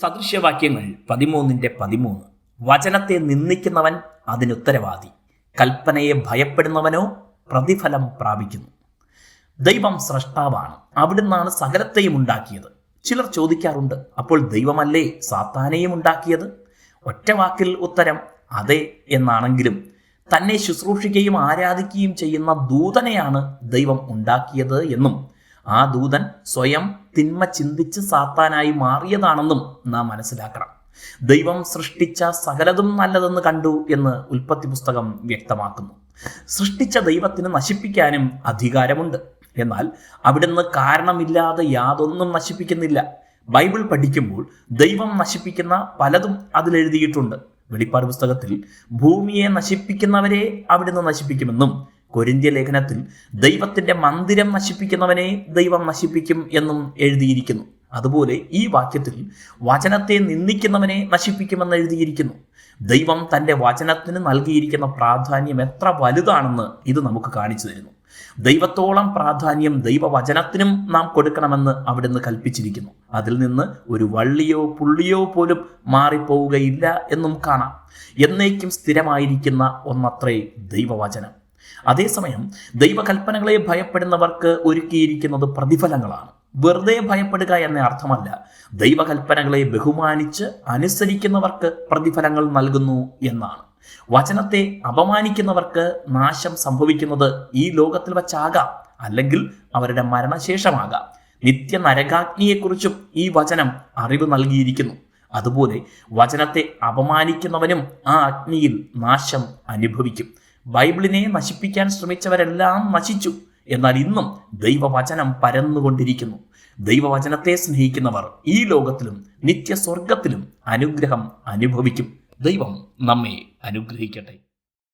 സദൃശ്യവാക്യങ്ങൾ പതിമൂന്നിന്റെ പതിമൂന്ന്. വചനത്തെ നിന്ദിക്കുന്നവൻ അതിനുത്തരവാദി കൽപ്പനയെ ഭയപ്പെടുന്നവനോ പ്രതിഫലം പ്രാപിക്കുന്നു. ദൈവം സ്രഷ്ടാവാണ്. അവിടുന്നാണ് സകലത്തെയും ഉണ്ടാക്കിയത്. ചിലർ ചോദിക്കാറുണ്ട് അപ്പോൾ ദൈവമല്ലേ സാത്താനെയും ഉണ്ടാക്കിയത്? ഒറ്റ വാക്കിൽ ഉത്തരം അതെ എന്നാണെങ്കിലും തന്നെ ശുശ്രൂഷിക്കുകയും ആരാധിക്കുകയും ചെയ്യുന്ന ദൂതനെയാണ് ദൈവം ഉണ്ടാക്കിയത് എന്നും ആ ദൂതൻ സ്വയം തിന്മ ചിന്തിച്ച് സാത്താനായി മാറിയതാണെന്നും നാം മനസ്സിലാക്കണം. ദൈവം സൃഷ്ടിച്ച സകലതും നല്ലതെന്ന് കണ്ടു എന്ന് ഉൽപ്പത്തി പുസ്തകം വ്യക്തമാക്കുന്നു. സൃഷ്ടിച്ച ദൈവത്തിന് നശിപ്പിക്കാനും അധികാരമുണ്ട്. എന്നാൽ അവിടുന്ന് കാരണമില്ലാതെ യാതൊന്നും നശിപ്പിക്കുന്നില്ല. ബൈബിൾ പഠിക്കുമ്പോൾ ദൈവം നശിപ്പിക്കുന്ന പലതും അതിലെഴുതിയിട്ടുണ്ട് വെളിപ്പാട് പുസ്തകത്തിൽ ഭൂമിയെ നശിപ്പിക്കുന്നവരെ അവിടുന്ന് നശിപ്പിക്കുമെന്നും കൊരിന്ത്യ ലേഖനത്തിൽ ദൈവത്തിന്റെ മന്ദിരം നശിപ്പിക്കുന്നവനെ ദൈവം നശിപ്പിക്കും എന്നും എഴുതിയിരിക്കുന്നു. അതുപോലെ ഈ വാക്യത്തിൽ വചനത്തെ നിന്ദിക്കുന്നവനെ നശിപ്പിക്കുമെന്ന് എഴുതിയിരിക്കുന്നു. ദൈവം തന്റെ വചനത്തിന് നൽകിയിരിക്കുന്ന പ്രാധാന്യം എത്ര വലുതാണെന്ന് ഇത് നമുക്ക് കാണിച്ചു തരുന്നു. ദൈവത്തോളം പ്രാധാന്യം ദൈവവചനത്തിനും നാം കൊടുക്കണമെന്ന് അവിടുന്ന് കൽപ്പിച്ചിരിക്കുന്നു. അതിൽ നിന്ന് ഒരു വള്ളിയോ പുള്ളിയോ പോലും മാറിപ്പോവുകയില്ല എന്നും കാണാം. എന്നേക്കും സ്ഥിരമായിരിക്കുന്ന ഒന്നത്രേ ദൈവവചനം. അതേസമയം ദൈവകൽപ്പനകളെ ഭയപ്പെടുന്നവർക്ക് ഒരുക്കിയിരിക്കുന്നത് പ്രതിഫലങ്ങളാണ്. വെറുതെ ഭയപ്പെടുക എന്ന അർത്ഥമല്ല. ദൈവകൽപ്പനകളെ ബഹുമാനിച്ച് അനുസരിക്കുന്നവർക്ക് പ്രതിഫലങ്ങൾ നൽകുന്നു എന്നാണ്. വചനത്തെ അപമാനിക്കുന്നവർക്ക് നാശം സംഭവിക്കുന്നത് ഈ ലോകത്തിൽ വച്ചാകാം. അല്ലെങ്കിൽ അവരുടെ മരണശേഷമാകാം. നിത്യ നരകാഗ്നിയെക്കുറിച്ചും ഈ വചനം അറിവ് നൽകിയിരിക്കുന്നു. അതുപോലെ വചനത്തെ അപമാനിക്കുന്നവനും ആ അഗ്നിയിൽ നാശം അനുഭവിക്കും. ബൈബിളിനെ നശിപ്പിക്കാൻ ശ്രമിച്ചവരെല്ലാം നശിച്ചു. എന്നാൽ ഇന്നും ദൈവവചനം പരന്നുകൊണ്ടിരിക്കുന്നു. ദൈവവചനത്തെ സ്നേഹിക്കുന്നവർ ഈ ലോകത്തിലും നിത്യസ്വർഗത്തിലും അനുഗ്രഹം അനുഭവിക്കും. ദൈവം നമ്മെ അനുഗ്രഹിക്കട്ടെ.